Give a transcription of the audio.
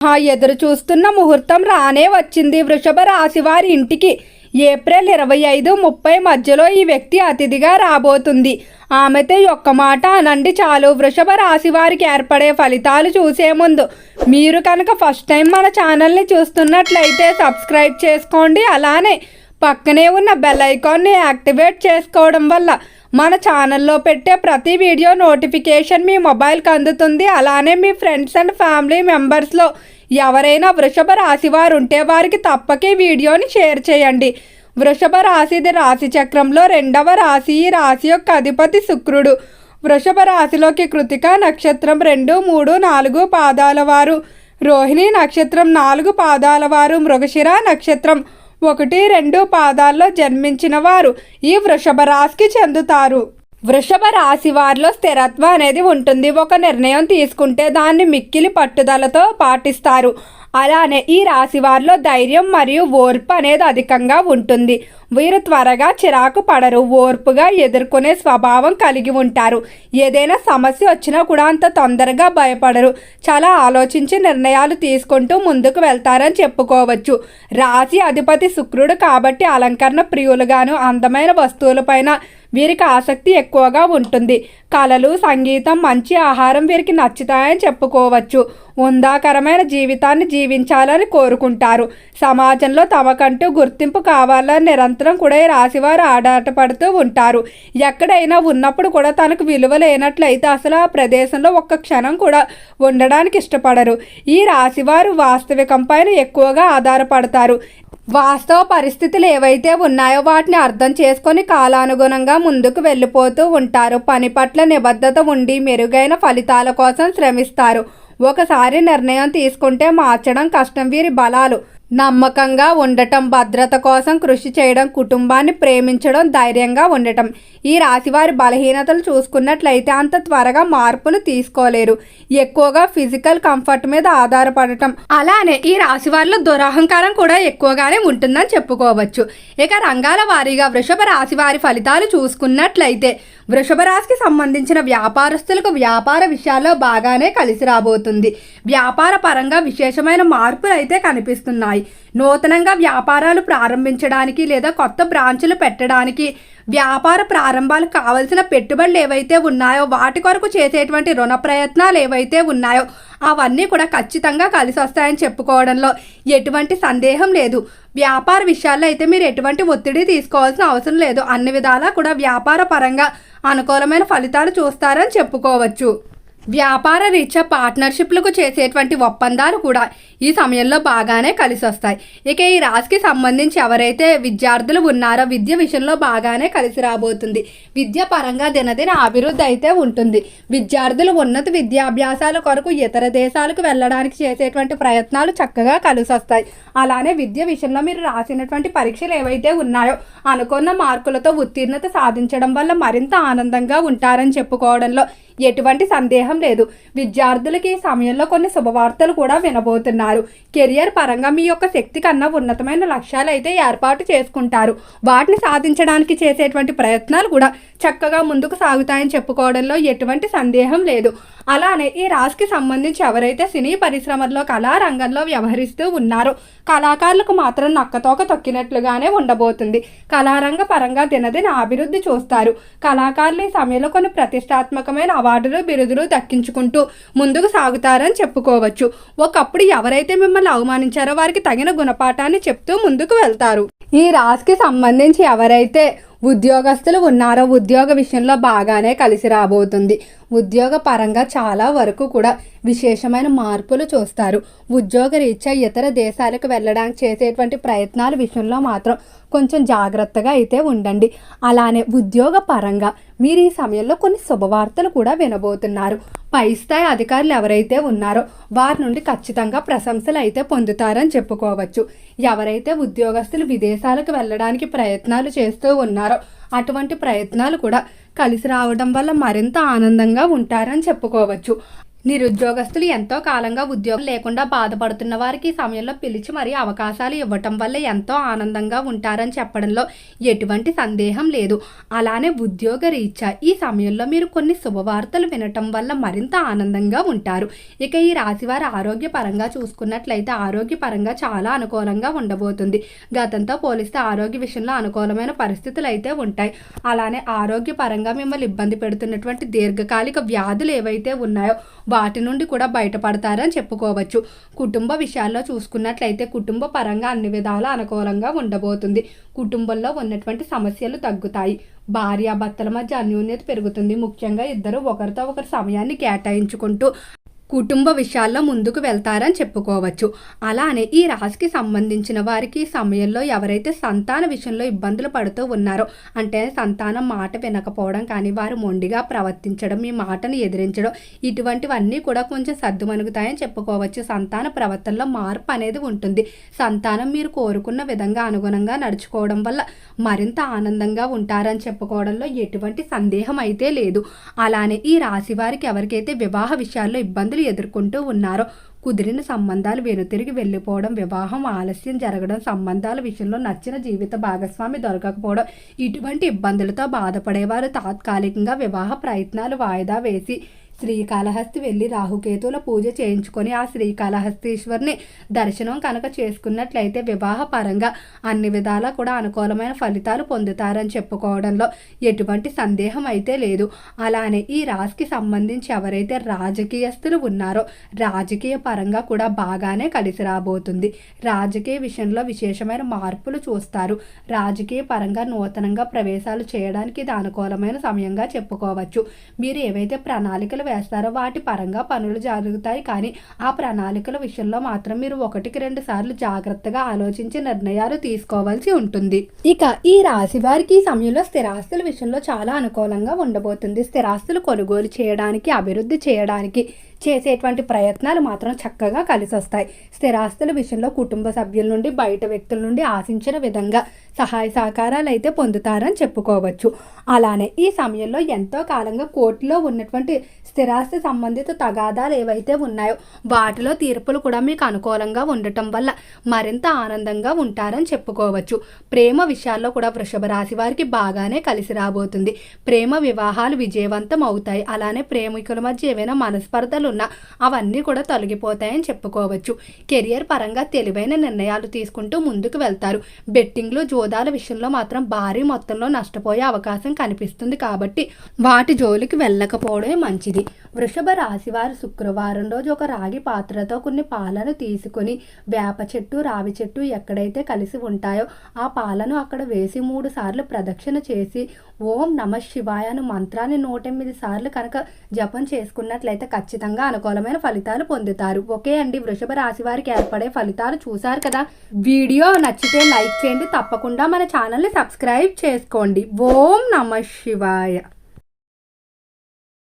ఆ ఎదురు చూస్తున్న ముహూర్తం రానే వచ్చింది. వృషభ రాశి వారి ఇంటికి ఏప్రిల్ ఇరవై ఐదు ముప్పై మధ్యలో ఈ వ్యక్తి అతిథిగా రాబోతుంది. ఆమెతో ఒక్క మాట అనండి చాలు. వృషభ రాశి వారికి ఏర్పడే ఫలితాలు చూసే ముందు మీరు కనుక ఫస్ట్ టైం మన ఛానల్ని చూస్తున్నట్లయితే సబ్స్క్రైబ్ చేసుకోండి. అలానే పక్కనే ఉన్న బెల్ ఐకాన్ని యాక్టివేట్ చేసుకోవడం వల్ల మన ఛానల్లో పెట్టే ప్రతి వీడియో నోటిఫికేషన్ మీ మొబైల్కి అందుతుంది. అలానే మీ ఫ్రెండ్స్ అండ్ ఫ్యామిలీ మెంబర్స్లో ఎవరైనా వృషభ రాశి వారు ఉంటే వారికి తప్పక వీడియోని షేర్ చేయండి. వృషభ రాశిది రాశి చక్రంలో రెండవ రాశి ఈ రాశి యొక్క అధిపతి శుక్రుడు. వృషభ రాశిలోకి కృతిక నక్షత్రం రెండు మూడు నాలుగు పాదాల వారు. రోహిణి నక్షత్రం నాలుగు పాదాల వారు. మృగశిర నక్షత్రం ఒకటి రెండు పాదాల్లో జన్మించిన వారు ఈ వృషభ రాశికి చెందుతారు. వృషభ రాశి వారిలో స్థిరత్వం అనేది ఉంటుంది. ఒక నిర్ణయం తీసుకుంటే దాన్ని మిక్కిలి పట్టుదలతో పాటిస్తారు. అలానే ఈ రాశి వారిలో ధైర్యం మరియు ఓర్పు అనేది అధికంగా ఉంటుంది. వీరు త్వరగా చిరాకు పడరు ఓర్పుగా ఎదుర్కొనే స్వభావం కలిగి ఉంటారు. ఏదైనా సమస్య వచ్చినా కూడా అంత తొందరగా భయపడరు. చాలా ఆలోచించి నిర్ణయాలు తీసుకుంటూ ముందుకు వెళ్తారని చెప్పుకోవచ్చు. రాశి అధిపతి శుక్రుడు కాబట్టి అలంకరణ ప్రియులుగాను అందమైన వస్తువులపైన వీరికి ఆసక్తి ఎక్కువగా ఉంటుంది. కళలు సంగీతం మంచి ఆహారం వీరికి నచ్చుతాయని చెప్పుకోవచ్చు. ఉందాకరమైన జీవితాన్ని జీవించాలని కోరుకుంటారు. సమాజంలో తమకంటూ గుర్తింపు కావాలని నిరంతరం కూడా ఈ రాశివారు ఆడాటపడుతూ ఉంటారు. ఎక్కడైనా ఉన్నప్పుడు కూడా తనకు విలువ లేనట్లయితే అసలు ఆ ప్రదేశంలో ఒక్క క్షణం కూడా ఉండడానికి ఇష్టపడరు. ఈ రాశివారు వాస్తవికం పైన ఎక్కువగా ఆధారపడతారు. వాస్తవ పరిస్థితులు ఏవైతే ఉన్నాయో వాటిని అర్థం చేసుకొని కాలానుగుణంగా ముందుకు వెళ్ళిపోతూ ఉంటారు. పని పట్ల నిబద్ధత ఉండి మెరుగైన ఫలితాల కోసం శ్రమిస్తారు. ఒకసారి నిర్ణయం తీసుకుంటే మార్చడం కష్టం వీరి బలాలు. నమ్మకంగా ఉండటం భద్రత కోసం కృషి చేయడం కుటుంబాన్ని ప్రేమించడం ధైర్యంగా ఉండటం. ఈ రాశివారి బలహీనతలు చూసుకున్నట్లయితే అంత త్వరగా మార్పును తీసుకోలేరు. ఎక్కువగా ఫిజికల్ కంఫర్ట్ మీద ఆధారపడటం. అలానే ఈ రాశి వారిలో దురహంకారం కూడా ఎక్కువగానే ఉంటుందని చెప్పుకోవచ్చు. ఇక రంగాల వారీగా వృషభ రాశి వారి ఫలితాలు చూసుకున్నట్లయితే వృషభ రాశికి సంబంధించిన వ్యాపారస్తులకు వ్యాపార విషయాల్లో బాగానే కలిసి రాబోతుంది. వ్యాపార పరంగా విశేషమైన మార్పులు అయితే కనిపిస్తున్నాయి. నూతనంగా వ్యాపారాలు ప్రారంభించడానికి లేదా కొత్త బ్రాంచులు పెట్టడానికి వ్యాపార ప్రారంభాలకు కావలసిన పెట్టుబడులు ఏవైతే ఉన్నాయో వాటి కొరకు చేసేటువంటి రుణ ప్రయత్నాలు ఏవైతే ఉన్నాయో అవన్నీ కూడా ఖచ్చితంగా కలిసి వస్తాయని చెప్పుకోవడంలో ఎటువంటి సందేహం లేదు. వ్యాపార విషయాల్లో అయితే మీరు ఎటువంటి ఒత్తిడి తీసుకోవాల్సిన అవసరం లేదు. అన్ని విధాలా కూడా వ్యాపార పరంగా అనుకూలమైన ఫలితాలు చూస్తారని చెప్పుకోవచ్చు. వ్యాపార రీత్యా పార్ట్నర్షిప్లకు చేసేటువంటి ఒప్పందాలు కూడా ఈ సమయంలో బాగానే కలిసి వస్తాయి ఇక ఈ రాశికి సంబంధించి ఎవరైతే విద్యార్థులు ఉన్నారో విద్య విషయంలో బాగానే కలిసి రాబోతుంది. విద్య పరంగా దినదిన అభివృద్ధి అయితే ఉంటుంది. విద్యార్థులు ఉన్నత విద్యాభ్యాసాల కొరకు ఇతర దేశాలకు వెళ్ళడానికి చేసేటువంటి ప్రయత్నాలు చక్కగా కలిసి వస్తాయి అలానే విద్య విషయంలో మీరు రాసినటువంటి పరీక్షలు ఏవైతే ఉన్నాయో అనుకున్న మార్కులతో ఉత్తీర్ణత సాధించడం వల్ల మరింత ఆనందంగా ఉంటారని చెప్పుకోవడంలో ఎటువంటి సందేహం లేదు. విద్యార్థులకి ఈ సమయంలో కొన్ని శుభవార్తలు కూడా వినబోతున్నారు. కెరియర్ పరంగా మీ యొక్క శక్తి కన్నా ఉన్నతమైన లక్ష్యాలు అయితే ఏర్పాటు చేసుకుంటారు. వాటిని సాధించడానికి చేసేటువంటి ప్రయత్నాలు కూడా చక్కగా ముందుకు సాగుతాయని చెప్పుకోవడంలో ఎటువంటి సందేహం లేదు. అలానే ఈ రాశికి సంబంధించి ఎవరైతే సినీ పరిశ్రమల్లో కళారంగంలో వ్యవహరిస్తూ ఉన్నారో కళాకారులకు మాత్రం నక్కతోక తొక్కినట్లుగానే ఉండబోతుంది. కళారంగ పరంగా దినదిన అభివృద్ధి చూస్తారు. కళాకారులు ఈ సమయంలో కొన్ని ప్రతిష్టాత్మకమైన అవార్డులు బిరుదులు దక్కించుకుంటూ ముందుకు సాగుతారని చెప్పుకోవచ్చు. ఒకప్పుడు ఎవరైతే మిమ్మల్ని అవమానించారో వారికి తగిన గుణపాఠాన్ని చెప్తూ ముందుకు వెళ్తారు. ఈ రాశికి సంబంధించి ఎవరైతే ఉద్యోగస్తులు ఉన్నారో ఉద్యోగ విషయంలో బాగానే కలిసి రాబోతుంది. ఉద్యోగ పరంగా చాలా వరకు కూడా విశేషమైన మార్పులు చూస్తారు. ఉద్యోగ రీత్యా ఇతర దేశాలకు వెళ్ళడానికి చేసేటువంటి ప్రయత్నాల విషయంలో మాత్రం కొంచెం జాగ్రత్తగా అయితే ఉండండి. అలానే ఉద్యోగ పరంగా మీరు ఈ సమయంలో కొన్ని శుభవార్తలు కూడా వినబోతున్నారు. పై స్థాయి అధికారులు ఎవరైతే ఉన్నారో వారి నుండి ఖచ్చితంగా ప్రశంసలు అయితే పొందుతారని చెప్పుకోవచ్చు. ఎవరైతే ఉద్యోగస్తులు విదేశాలకు వెళ్ళడానికి ప్రయత్నాలు చేస్తూ ఉన్నారో అటువంటి ప్రయత్నాలు కూడా కలిసి రావడం వల్ల మరింత ఆనందంగా ఉంటారని చెప్పుకోవచ్చు. నిరుద్యోగస్తులు ఎంతో కాలంగా ఉద్యోగం లేకుండా బాధపడుతున్న వారికి ఈ సమయంలో పిలిచి మరీ అవకాశాలు ఇవ్వటం వల్ల ఎంతో ఆనందంగా ఉంటారని చెప్పడంలో ఎటువంటి సందేహం లేదు. అలానే ఉద్యోగ రీత్యా ఈ సమయంలో మీరు కొన్ని శుభవార్తలు వినటం వల్ల మరింత ఆనందంగా ఉంటారు. ఇక ఈ రాశివారి ఆరోగ్యపరంగా చూసుకున్నట్లయితే ఆరోగ్యపరంగా చాలా అనుకూలంగా ఉండబోతుంది. గతంతో పోలిస్తే ఆరోగ్య విషయంలో అనుకూలమైన పరిస్థితులు అయితే ఉంటాయి. అలానే ఆరోగ్యపరంగా మిమ్మల్ని ఇబ్బంది పెడుతున్నటువంటి దీర్ఘకాలిక వ్యాధులు ఏవైతే ఉన్నాయో వాటి నుండి కూడా బయటపడతారని చెప్పుకోవచ్చు. కుటుంబ విషయాల్లో చూసుకున్నట్లయితే కుటుంబ పరంగా అన్ని విధాల అనుకూలంగా ఉండబోతుంది. కుటుంబంలో ఉన్నటువంటి సమస్యలు తగ్గుతాయి. భార్యాభర్తల మధ్య అన్యోన్యత పెరుగుతుంది. ముఖ్యంగా ఇద్దరు ఒకరితో ఒకరు సమయాన్ని కేటాయించుకుంటూ కుటుంబ విషయాల్లో ముందుకు వెళ్తారని చెప్పుకోవచ్చు. అలానే ఈ రాశికి సంబంధించిన వారికి సమయంలో ఎవరైతే సంతాన విషయంలో ఇబ్బందులు పడుతూ ఉన్నారో అంటే సంతానం మాట వినకపోవడం కానీ వారు మొండిగా ప్రవర్తించడం మీ మాటను ఎదిరించడం ఇటువంటివన్నీ కూడా కొంచెం సర్దుమణుగుతాయని చెప్పుకోవచ్చు. సంతాన ప్రవర్తనలో మార్పు అనేది ఉంటుంది. సంతానం మీరు కోరుకున్న విధంగా అనుగుణంగా నడుచుకోవడం వల్ల మరింత ఆనందంగా ఉంటారని చెప్పుకోవడంలో ఎటువంటి సందేహం అయితే లేదు. అలానే ఈ రాశి వారికి ఎవరికైతే వివాహ విషయాల్లో ఇబ్బందులు ఎదుర్కొంటూ ఉన్నారో. కుదిరిన సంబంధాలు వెనుతిరిగి వెళ్ళిపోవడం వివాహం ఆలస్యం జరగడం సంబంధాల విషయంలో నచ్చిన జీవిత భాగస్వామి దొరకకపోవడం ఇటువంటి ఇబ్బందులతో బాధపడేవారు తాత్కాలికంగా వివాహ ప్రయత్నాలు వాయిదా వేసి శ్రీకాళహస్తి వెళ్ళి రాహుకేతుల పూజ చేయించుకొని ఆ శ్రీకాళహస్తీశ్వరిని దర్శనం కనుక చేసుకున్నట్లయితే వివాహ పరంగా అన్ని విధాలా కూడా అనుకూలమైన ఫలితాలు పొందుతారని చెప్పుకోవడంలో ఎటువంటి సందేహం అయితే లేదు. అలానే ఈ రాశికి సంబంధించి ఎవరైతే రాజకీయస్తులు ఉన్నారో రాజకీయ పరంగా కూడా బాగానే కలిసి రాబోతుంది. రాజకీయ విషయంలో విశేషమైన మార్పులు చూస్తారు. రాజకీయ పరంగా నూతనంగా ప్రవేశాలు చేయడానికి ఇది అనుకూలమైన సమయంగా చెప్పుకోవచ్చు. మీరు ఏవైతే ప్రణాళికలు వేస్తారో వాటి పరంగా పనులు జరుగుతాయి. కానీ ఆ ప్రణాళికల విషయంలో మాత్రం మీరు ఒకటికి రెండు సార్లు జాగ్రత్తగా ఆలోచించి నిర్ణయాలు తీసుకోవాల్సి ఉంటుంది. ఇక ఈ రాశి వారికి ఈ సమయంలో స్థిరాస్తుల విషయంలో చాలా అనుకూలంగా ఉండబోతుంది. స్థిరాస్తులు కొనుగోలు చేయడానికి అభివృద్ధి చేయడానికి చేసేటువంటి ప్రయత్నాలు మాత్రం చక్కగా కలిసి వస్తాయి స్థిరాస్తుల విషయంలో కుటుంబ సభ్యుల నుండి బయట వ్యక్తుల నుండి ఆశించిన విధంగా సహాయ సహకారాలు అయితే పొందుతారని చెప్పుకోవచ్చు. అలానే ఈ సమయంలో ఎంతో కాలంగా కోర్టులో ఉన్నటువంటి స్థిరాస్తి సంబంధిత తగాదాలు ఏవైతే ఉన్నాయో వాటిలో తీర్పులు కూడా మీకు అనుకూలంగా ఉండటం వల్ల మరింత ఆనందంగా ఉంటారని చెప్పుకోవచ్చు. ప్రేమ విషయాల్లో కూడా వృషభ రాశి వారికి బాగానే కలిసి రాబోతుంది. ప్రేమ వివాహాలు విజయవంతం అవుతాయి. అలానే ప్రేమికుల మధ్య ఏవైనా మనస్పర్ధలు ఉన్నా అవన్నీ కూడా తొలగిపోతాయని చెప్పుకోవచ్చు. కెరియర్ పరంగా తెలివైన నిర్ణయాలు తీసుకుంటూ ముందుకు వెళ్తారు. బెట్టింగ్లు జోదాల విషయంలో మాత్రం భారీ మొత్తంలో నష్టపోయే అవకాశం కనిపిస్తుంది కాబట్టి వాటి జోలికి వెళ్ళకపోవడమే మంచిది. వృషభ రాశి వారు శుక్రవారం రోజు ఒక రాగి పాత్రతో కొన్ని పాలను తీసుకొని వేప చెట్టు రావి చెట్టు ఎక్కడైతే కలిసి ఉంటాయో ఆ పాలను అక్కడ వేసి మూడు సార్లు ప్రదక్షిణ చేసి ఓం నమ శివాయ అను మంత్రాన్ని నూట ఎనిమిది సార్లు కనుక జపం చేసుకున్నట్లయితే ఖచ్చితంగా అనుకూలమైన ఫలితాలు పొందుతారు. ఓకే అండి. వృషభ రాశి వారికి ఏర్పడే ఫలితాలు చూశారు కదా? వీడియో నచ్చితే లైక్ చేయండి. తప్పకుండా మన ఛానల్ని సబ్స్క్రైబ్ చేసుకోండి. ఓం నమ శివాయ.